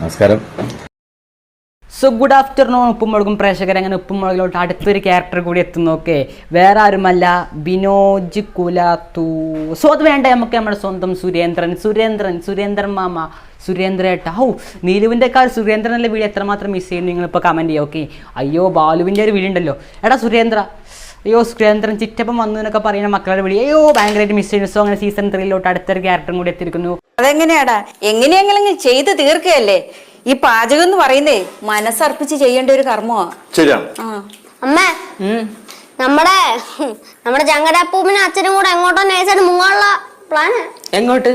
നമസ്കാരം. So good afternoon ഉപ്പുമുളകും പ്രേക്ഷകർ അങ്ങനെ ഉപ്പുമുളകിലോട്ട് അടുത്തൊരു ക്യാരക്ടർ കൂടി എത്തുന്നു. ഓക്കെ വേറെ ആരുമല്ല. ബിനോജ് കുലാത്തു. സോ അത് വേണ്ട. നമുക്ക് നമ്മുടെ സ്വന്തം സുരേന്ദ്രൻ. സുരേന്ദ്രൻ സുരേന്ദ്രൻ മാമ. സുരേന്ദ്രേട്ട ഔ നീലുവിന്റെ കാർ സുരേന്ദ്രന്റെ വീട് എത്രമാത്രം മിസ് ചെയ്യുന്നു? നിങ്ങളിപ്പോൾ കമന്റ് ചെയ്യുക ഓക്കെ അയ്യോ ബാലുവിന്റെ ഒരു വീടുണ്ടല്ലോ. എടാ സുരേന്ദ്ര അയ്യോ സുരേന്ദ്രൻ ചിറ്റപ്പം വന്നു എന്നൊക്കെ പറയുന്ന മക്കളുടെ വിളി. അയ്യോ ഭയങ്കരമായിട്ട് മിസ് ചെയ്യുന്നു സോ അങ്ങനെ സീസൺ ത്രീയിലോട്ട് അടുത്തൊരു ക്യാരക്ടറും കൂടി എത്തിയിരിക്കുന്നു. അതെങ്ങനെയാടാ? എങ്ങനെയെങ്കിലും ചെയ്ത് തീർക്കുകയല്ലേ? ഈ പാചകം എന്ന് പറയുന്നേ മനസ്സർപ്പിച്ച് ചെയ്യേണ്ട ഒരു കർമ്മമാ. ശരിയാണ്. അമ്മ നമ്മുടെ നമ്മുടെ ചങ്കരാപ്പൂപ്പിനും അച്ഛനും കൂടെ എങ്ങോട്ടോ നേഴ്സായിട്ട് മുങ്ങാനുള്ള പ്ലാന് എങ്ങോട്ട്?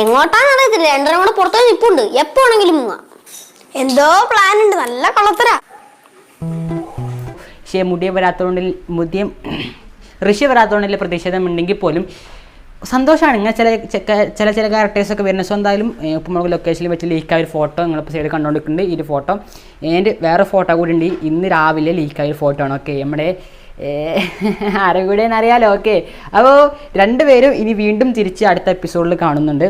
എങ്ങോട്ടാന്ന് അറിയത്തില്ല. രണ്ടരും കൂടെ പുറത്തു നിപ്പുണ്ട്. എപ്പോ വേണമെങ്കിലും മുങ്ങാം. എന്തോ പ്ലാൻ ഉണ്ട്. നല്ല കൊളത്തരാ പക്ഷേ മുടിയെ വരാത്തതുകൊണ്ട് മുടിയ ഋഷി വരാത്തതുകൊണ്ടില്ല പ്രതിഷേധം ഉണ്ടെങ്കിൽ പോലും സന്തോഷമാണ് ഇങ്ങനെ ചില ചില ചില ക്യാരക്ടേഴ്സൊക്കെ വരുന്ന സോ എന്തായാലും ഉപ്പുമുളക് ലൊക്കേഷനിൽ വെച്ച് ലീക്കായ ഒരു ഫോട്ടോ നിങ്ങളിപ്പോൾ സൈഡ് കണ്ടുകൊണ്ടിരിക്കുന്നുണ്ട് ഈ ഒരു ഫോട്ടോ എന്റെ വേറെ ഫോട്ടോ കൂടി ഉണ്ട്. ഇന്ന് രാവിലെ ലീക്കായ ഒരു ഫോട്ടോ ആണ്. ഓക്കെ നമ്മുടെ ആരും കൂടെ എന്നറിയാലോ ഓക്കെ അപ്പോൾ രണ്ടുപേരും ഇനി വീണ്ടും തിരിച്ച് അടുത്ത എപ്പിസോഡിൽ കാണുന്നുണ്ട്.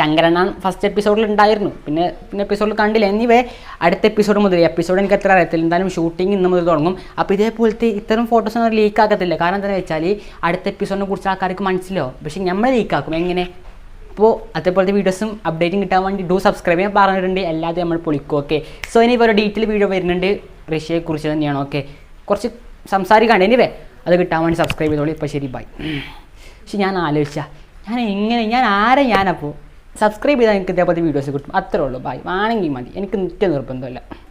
ചങ്കരണ്ണാൻ ഫസ്റ്റ് എപ്പിസോഡിൽ ഉണ്ടായിരുന്നു പിന്നെ പിന്നെ എപ്പിസോഡിൽ കണ്ടില്ല. എന്നിവേ അടുത്ത എപ്പിസോഡ് മുതൽ എപ്പിസോഡ് എനിക്ക് എത്ര അറിയത്തില്ല. എന്തായാലും ഷൂട്ടിംഗ് ഇന്ന് മുതൽ തുടങ്ങും. അപ്പോൾ ഇതേപോലത്തെ ഇത്തരം ഫോട്ടോസ് ഒന്നും ലീക്ക് ആക്കത്തില്ല. കാരണം എന്താണെന്ന് വെച്ചാൽ അടുത്ത എപ്പിസോഡിനെ കുറിച്ച് ആൾക്കാർക്ക് മനസ്സിലാവും പക്ഷേ നമ്മൾ ലീക്ക് ആക്കും. എങ്ങനെ? അപ്പോൾ അതേപോലത്തെ വീഡിയോസും അപ്ഡേറ്റും കിട്ടാൻ വേണ്ടി ഡു സബ്സ്ക്രൈബ് ചെയ്യാൻ പറഞ്ഞിട്ടുണ്ട്. അല്ലാതെ നമ്മൾ പൊളിക്കും. ഓക്കെ സോ ഇനി ഒരു ഡീറ്റെയിൽ വീഡിയോ വരുന്നുണ്ട്. റഷ്യയെ കുറിച്ച് തന്നെയാണ്. ഓക്കെ കുറച്ച് സംസാരിക്കാണ്ട്. എനിവേ അത് കിട്ടാൻ വേണ്ടി സബ്സ്ക്രൈബ് ചെയ്തോളൂ. ഇപ്പോൾ ശരി ബൈ പക്ഷെ ഞാൻ ആലോചിച്ച ഞാൻ എങ്ങനെ ഞാൻ ആരെ ഞാനപ്പോൾ സബ്സ്ക്രൈബ് ചെയ്താൽ എനിക്ക് ഇതേപോലത്തെ വീഡിയോസ് കിട്ടും. അത്രേ ഉള്ളൂ. ബൈ വേണമെങ്കിൽ മതി. എനിക്ക് നിത്യ നിർബന്ധമില്ല.